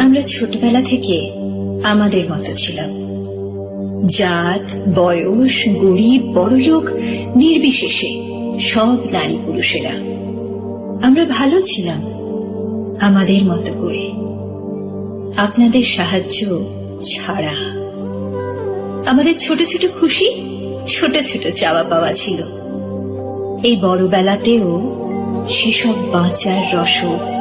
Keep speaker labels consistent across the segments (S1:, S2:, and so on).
S1: আমরা ছোটবেলা থেকে আমাদের মতো ছিলাম। জাত, বয়স, গরিব, বড়লোক, নির্বিশেষে সব নারী পুরুষেরা। আমরা ভালো ছিলাম আমাদের মতো করে। আপনাদের সাহায্য ছাড়া। আমাদের ছোট ছোট খুশি, ছোট ছোট চাওয়া পাওয়া ছিল। এই বড়বেলাতেও সেসব বাঁচার রসদ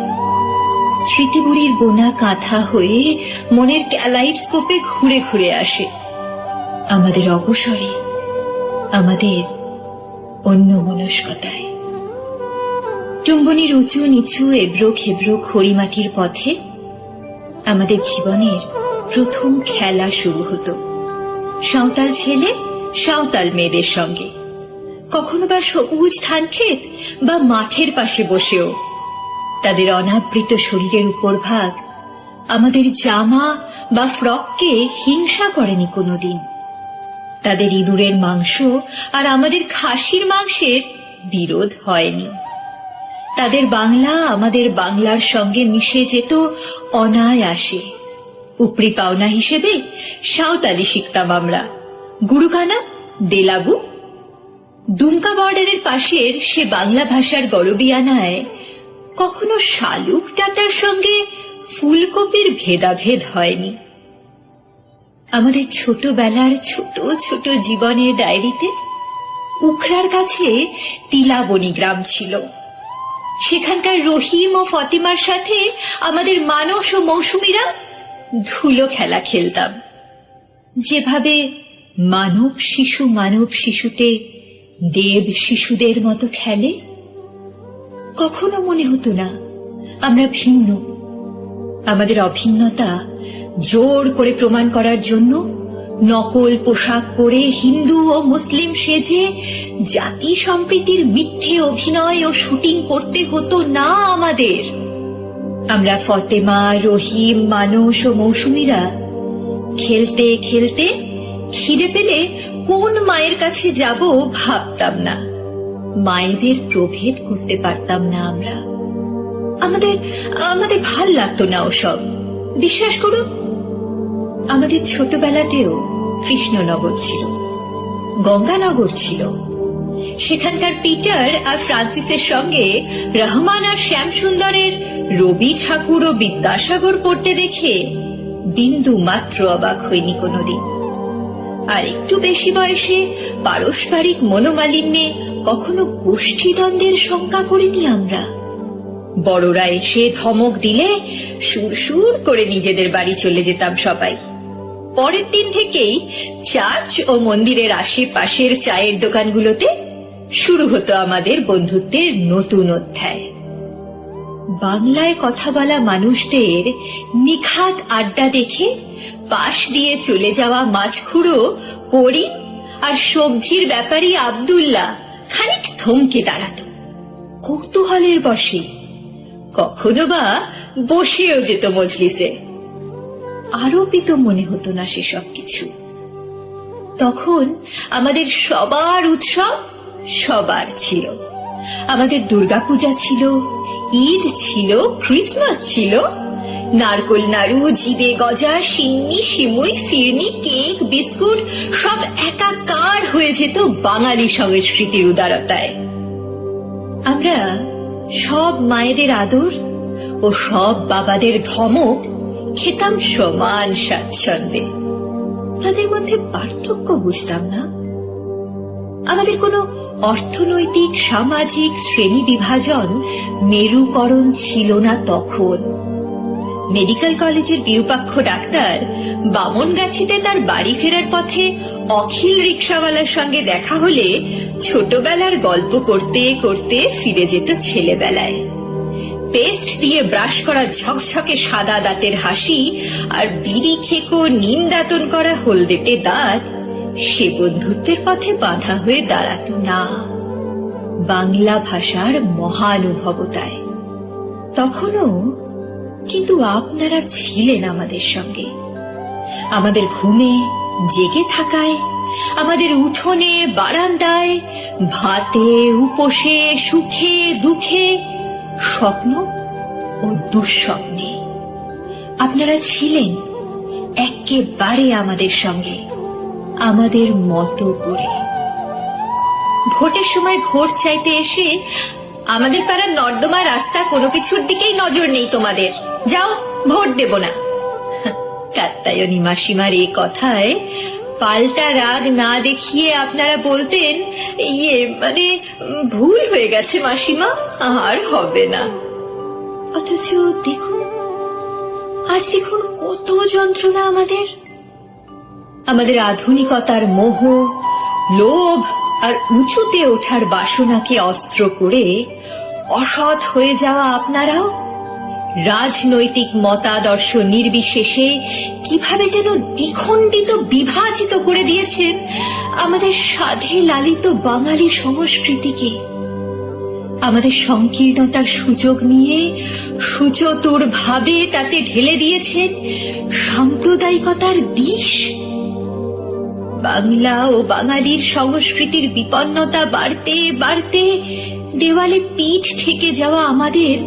S1: স্মৃতিবুড়ির বোনা কাঁথা হয়ে মনের ক্যালাইস্কোপে ঘুরে ঘুরে আসে। আমাদের অবসরে আমাদের অন্য মনস্কতায় টুম্বনির উঁচু নিচু এবড়ো খেবড়ো খড়িমাটির পথে আমাদের জীবনের প্রথম খেলা শুরু হতো। সাঁওতাল ছেলে, সাঁওতাল মেয়েদের সঙ্গে। কখনো বা সবুজ ধান ক্ষেত বা মাঠের পাশে বসেও তাদের অনাবৃত শরীরের উপর ভাগ আমাদের জামা বা ফ্রককে হিংসা করেনি কোনোদিন। তাদের ইঁদুরের মাংস আর আমাদের খাসির মাংসের বিরোধ হয়নি। তাদের বাংলা আমাদের বাংলার সঙ্গে মিশে যেত অনায়াসে। উপরি পাওনা হিসেবে সাঁওতালি শিখতাম আমরা। গুরুকানা দেলাগু। দুমকা বর্ডারের পাশের সে বাংলা ভাষার গরবিয়ানায় কখনো শালুক ডাটার সঙ্গে ফুলকপির ভেদাভেদ হয়নি। আমাদের ছোটবেলার ছোট ছোট জীবনের ডায়েরিতে উখরার কাছে তিলাবনি গ্রাম ছিল। সেখানকার রহিম ও ফতিমার সাথে আমাদের মানস ও মৌসুমীরা ধুলো খেলা খেলতাম। যেভাবে মানব শিশু মানব শিশুতে দেব শিশুদের মতো খেলে কখনো মনে হতো না। আমরা ভিন্ন। আমাদের অভিন্নতা জোর করে প্রমাণ করার জন্য নকল পোশাক পরে হিন্দু ও মুসলিম সেজে জাতি সম্প্রীতির মিথ্যে অভিনয় ও শুটিং করতে হতো না আমাদের। আমরা ফতেমা, রহিম, মানুষ ও মৌসুমীরা খেলতে খেলতে খিদে পেলে কোন মায়ের কাছে যাব ভাবতাম না। মায়েদের প্রভেদ করতে পারতাম না আমরা। আমাদের আমাদের ভালো লাগতো না ওসব। বিশ্বাস করুন, আমাদের ছোটবেলাতেও কৃষ্ণনগর ছিল, গঙ্গানগর ছিল। সেখানকার পিটার আর ফ্রান্সিসের সঙ্গে রহমান আর শ্যাম সুন্দরের রবি ঠাকুর ও বিদ্যাসাগর পড়তে দেখে বিন্দু মাত্র অবাক হয়নি কোনোদিন। আর একটু বেশি বয়সে পারস্পরিক মনোমালিন্যে কখনো গোষ্ঠীদ্বন্দ্বের শঙ্কা করিনি আমরা। বড়রা এসে ধমক দিলে সুর সুর করে নিজেদের বাড়ি চলে যেতাম সবাই। পরের দিন থেকেই চার্চ ও মন্দিরের আশেপাশের চায়ের দোকানগুলোতে শুরু হতো আমাদের বন্ধুত্বের নতুন অধ্যায়। বাংলায় কথা বলা মানুষদের নিখাত আড্ডা দেখে পাশ দিয়ে চলে যাওয়া মাছখুড়ো করিম আর সবজির ব্যাপারী আব্দুল্লাহ খানিক থমকে দাঁড়াত। কৌতূহলের বসে কখনো বা বসেও যেত মজলিসে। আরোপিত মনে হতো না সেসব কিছু তখন আমাদের সবার উৎসব সবার ছিল। আমাদের দুর্গাপূজা ছিল ঈদ ছিল, ক্রিসমাস ছিল। নারকোল নাড়ু, জিবে গজা, সিন্নি, সিমুই, ফিরনি, কেক, বিস্কুট, সব একাকার হয়ে যেত বাঙালি সংস্কৃতির উদারতায়। আমরা সব মায়েদের আদর ও সব বাবাদের ধমক খেতাম সমান স্বাচ্ছন্দ্যে। তাদের মধ্যে পার্থক্য বুঝতাম না। আমাদের কোনো অর্থনৈতিক, সামাজিক শ্রেণি বিভাজন মেরুকরণ ছিল না তখন। মেডিকেল কলেজের বিরূপাক্ষ ডাক্তার বামনগাছিতে তার বাড়ি ফেরার পথে অখিল রিক্সাওয়ালার সঙ্গে দেখা হলে ছোটবেলার গল্প করতে করতে ফিরে যেত ছেলেবেলায়। পেস্ট দিয়ে ব্রাশ করা ঝকঝকে সাদা দাঁতের হাসি আর বিড়ি খেকো নিম দাঁতন করা হলদেটে দাঁত সে বন্ধুত্বের পথে বাধা হয়ে দাঁড়াতো না। বাংলা ভাষার মহানুভবতায়। তখনও কিন্তু আপনারা ছিলেন আমাদের সঙ্গে। আমাদের ঘুমে, জেগে থাকায়, আমাদের উঠোনে, বারান্দায়, ভাতে, উপসে, সুখে, দুঃখে, স্বপ্ন ও দুঃস্বপ্নে। আপনারা ছিলেন একেবারে আমাদের সঙ্গে। আমাদের মতো করে। ভোটের সময় ভোট চাইতে এসে আমাদের পাড়ার নর্দমা রাস্তা কোনো কিছুর দিকেই নজর নেই তোমাদের। যাও, ভোট দেব না। কাত্তায়নী মাসিমার এই কথায় পাল্টা রাগ না দেখিয়ে আপনারা বলতেন ইয়ে মানে ভুল হয়ে গেছে মাসিমা, আর হবে না। অথচ দেখুন, আজ দেখুন কত যন্ত্রণা আমাদের। আমাদের আধুনিকতার মোহ, লোভ আর উঁচুতে ওঠার বাসনাকে অস্ত্র করে অসৎ হয়ে যাওয়া আপনারাও রাজনৈতিক মতাদর্শ নির্বিশেষে কীভাবে যেন দ্বিখণ্ডিত, বিভাজিত করে দিয়েছেন আমাদের সাধে লালিত বাঙালি সংস্কৃতিকে। আমাদের সংকীর্ণতার সুযোগ নিয়ে সুচতুর ভাবে তাতে ঢেলে দিয়েছেন সাম্প্রদায়িকতার বিষ। বাংলা ও বাঙালির সংস্কৃতির বিপন্নতা বাড়তে বাড়তে দেওয়ালে পিঠ ঠেকে যাওয়া আমাদের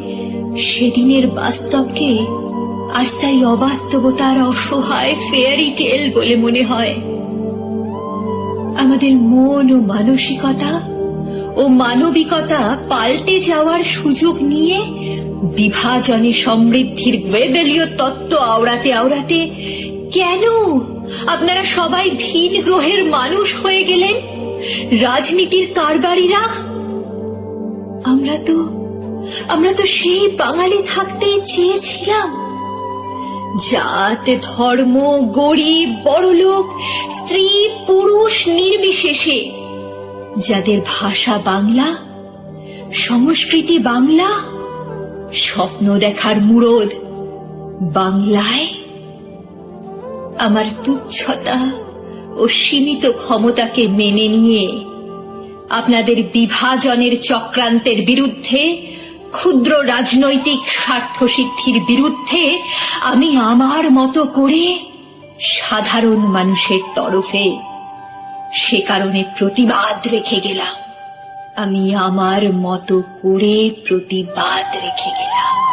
S1: সেদিনের বাস্তবকে আজ তাই অবাস্তবতার অসহায় ফেয়ারি টেল বলে মনে হয়। আমাদের মন ও মানসিকতা ও মানবিকতা পাল্টে যাওয়ার সুযোগ নিয়ে বিভাজনে সমৃদ্ধির ওয়েবেলীয় তত্ত্ব আওড়াতে আওড়াতে কেন? আপনারা সবাই ভিন গ্রহের মানুষ হয়ে গেলেন? রাজনীতির কারবারিরা? আমরা তো আমরা তো সেই বাঙালি থাকতে চেয়েছিলাম। জাত, ধর্ম, গরিব, বড়লোক, স্ত্রী, পুরুষ নির্বিশেষে। যাদের ভাষা বাংলা, সংস্কৃতি বাংলা, স্বপ্ন দেখার মুরদ বাংলায় আমার তুচ্ছতা ও সীমিত ক্ষমতাকে মেনে নিয়ে আপনাদের বিভাজনের চক্রান্তের বিরুদ্ধে, ক্ষুদ্র রাজনৈতিক স্বার্থ সিদ্ধির বিরুদ্ধে আমি আমার মতো করে সাধারণ মানুষের তরফে সে কারণে প্রতিবাদ রেখে গেলাম। আমি আমার মতো করে প্রতিবাদ রেখে গেলাম।